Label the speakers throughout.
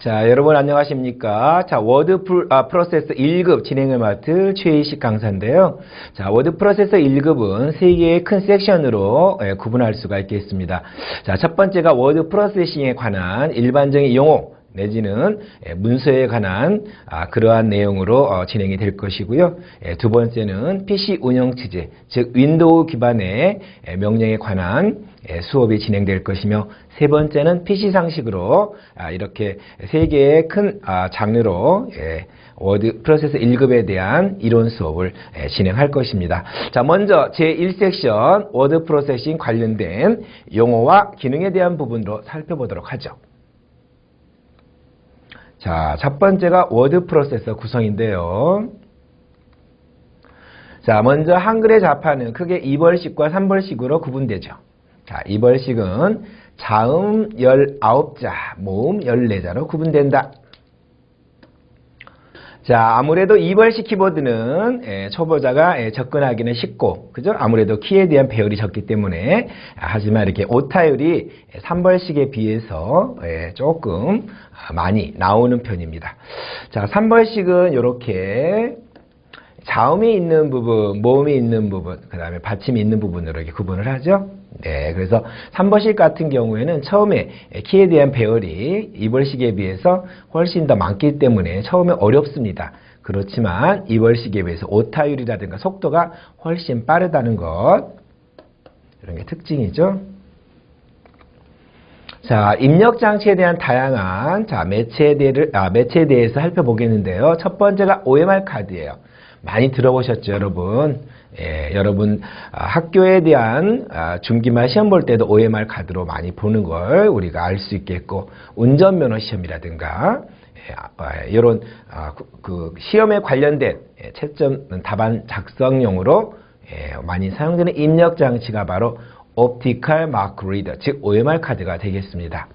Speaker 1: 자, 여러분 안녕하십니까? 자, 워드 프로, 아, 프로세서 1급 진행을 맡을 최희식 강사인데요. 자, 워드 프로세서 1급은 세 개의 큰 섹션으로 예, 구분할 수가 있겠습니다. 자, 첫 번째가 워드 프로세싱에 관한 일반적인 용어, 내지는 예, 문서에 관한 아, 그러한 내용으로 어, 진행이 될 것이고요. 예, 두 번째는 PC 운영 체제, 즉 윈도우 기반의 예, 명령에 관한 예, 수업이 진행될 것이며 세 번째는 PC 상식으로 아, 이렇게 세 개의 큰 아, 장르로 예, 워드 프로세서 1급에 대한 이론 수업을 예, 진행할 것입니다. 자, 먼저 제1섹션 워드 프로세싱 관련된 용어와 기능에 대한 부분으로 살펴보도록 하죠. 자, 첫 번째가 워드 프로세서 구성인데요. 자, 먼저 한글의 자파는 크게 2벌식과 3벌식으로 구분되죠. 자, 2벌식은 자음 19자, 모음 14자로 구분된다. 자, 아무래도 2벌식 키보드는 예, 초보자가 예, 접근하기는 쉽고, 그죠? 아무래도 키에 대한 배열이 적기 때문에, 아, 하지만 이렇게 오타율이 3벌식에 비해서 예, 조금 아, 많이 나오는 편입니다. 자, 3벌식은 이렇게 자음이 있는 부분, 모음이 있는 부분, 그 다음에 받침이 있는 부분으로 이렇게 구분을 하죠. 네, 그래서 3번식 같은 경우에는 처음에 키에 대한 배열이 2벌식에 비해서 훨씬 더 많기 때문에 처음에 어렵습니다. 그렇지만 2벌식에 비해서 오타율이라든가 속도가 훨씬 빠르다는 것 이런 게 특징이죠. 자, 입력 장치에 대한 다양한 자, 매체에, 대를, 아, 매체에 대해서 살펴보겠는데요. 첫 번째가 OMR 카드예요. 많이 들어보셨죠, 여러분? 예, 여러분 아, 학교에 대한 아, 중기말 시험 볼 때도 OMR 카드로 많이 보는 걸 우리가 알 수 있겠고 운전면허 시험이라든가 예, 아, 이런 아, 그, 그 시험에 관련된 예, 채점 답안 작성용으로 예, 많이 사용되는 입력 장치가 바로 옵티컬 마크 리더 즉 OMR 카드가 되겠습니다.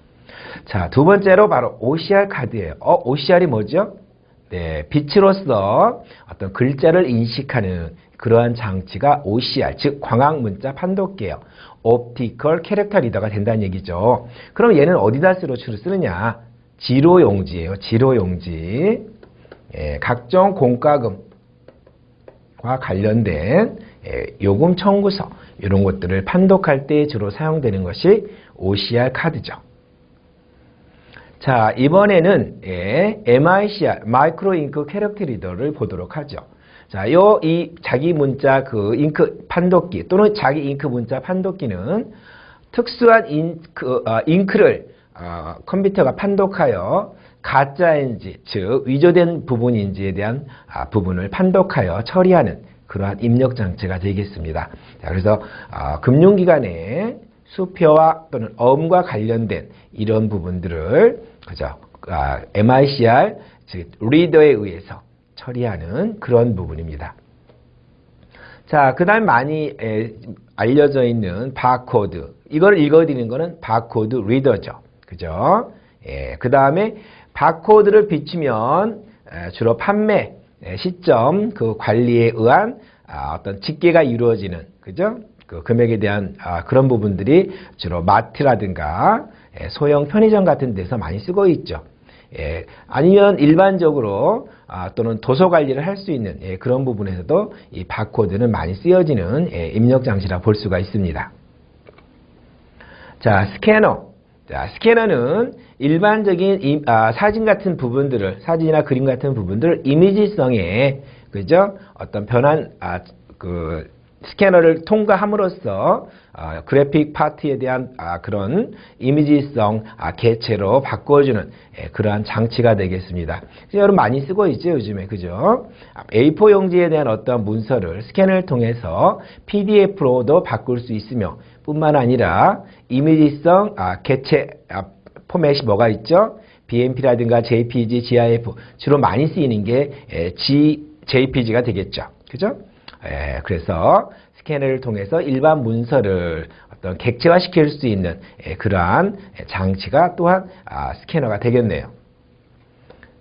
Speaker 1: 자, 두 번째로 바로 OCR 카드예요. 어, OCR이 뭐죠? 네, 빛으로서 어떤 글자를 인식하는 그러한 장치가 OCR, 즉 광학 문자 판독기예요. 옵티컬 캐릭터 리더가 된다는 얘기죠. 그럼 얘는 어디다 주로 쓰느냐? 지로 용지예요. 지로 용지. 예, 각종 공과금과 관련된 예, 요금 청구서 이런 것들을 판독할 때 주로 사용되는 것이 OCR 카드죠. 자, 이번에는 예, MICR, 마이크로 잉크 캐릭터 리더를 보도록 하죠. 자, 요 이 자기 문자 그 잉크 판독기 또는 자기 잉크 문자 판독기는 특수한 잉크, 어, 잉크를 어, 컴퓨터가 판독하여 가짜인지 즉 위조된 부분인지에 대한 아, 부분을 판독하여 처리하는 그러한 입력 장치가 되겠습니다. 자, 그래서 어, 금융기관의 수표와 또는 어음과 관련된 이런 부분들을 그죠? 아, MICR 즉 리더에 의해서 처리하는 그런 부분입니다. 자, 그 다음 많이 에, 알려져 있는 바코드. 이걸 읽어드리는 거는 바코드 리더죠. 그죠? 예, 그 다음에 바코드를 비추면 에, 주로 판매 에, 시점 그 관리에 의한 아, 어떤 집계가 이루어지는 그죠? 그 금액에 대한 아, 그런 부분들이 주로 마트라든가 예, 소형 편의점 같은 데서 많이 쓰고 있죠. 예, 아니면 일반적으로 아, 또는 도서 관리를 할 수 있는 예, 그런 부분에서도 이 바코드는 많이 쓰여지는 예, 입력 장치라 볼 수가 있습니다. 자, 스캐너. 자, 스캐너는 일반적인 이, 아, 사진 같은 부분들을 사진이나 그림 같은 부분들을 이미지성에 그죠? 어떤 변한 아, 그 스캐너를 통과함으로써 어, 그래픽 파트에 대한 아, 그런 이미지성 아, 개체로 바꿔주는 예, 그러한 장치가 되겠습니다. 여러분 많이 쓰고 있죠 요즘에 그죠? A4 용지에 대한 어떤 문서를 스캔을 통해서 PDF로도 바꿀 수 있으며 뿐만 아니라 이미지성 아, 개체 아, 포맷이 뭐가 있죠? BMP라든가 JPG, GIF 주로 많이 쓰이는 게 예, G, JPG가 되겠죠. 그죠? 예, 그래서 스캐너를 통해서 일반 문서를 어떤 객체화 시킬 수 있는 예, 그러한 장치가 또한 아, 스캐너가 되겠네요.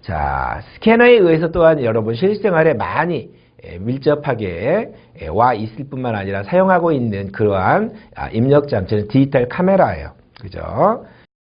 Speaker 1: 자, 스캐너에 의해서 또한 여러분 실생활에 많이 예, 밀접하게 예, 와 있을 뿐만 아니라 사용하고 있는 그러한 아, 입력 장치는 디지털 카메라예요. 그죠?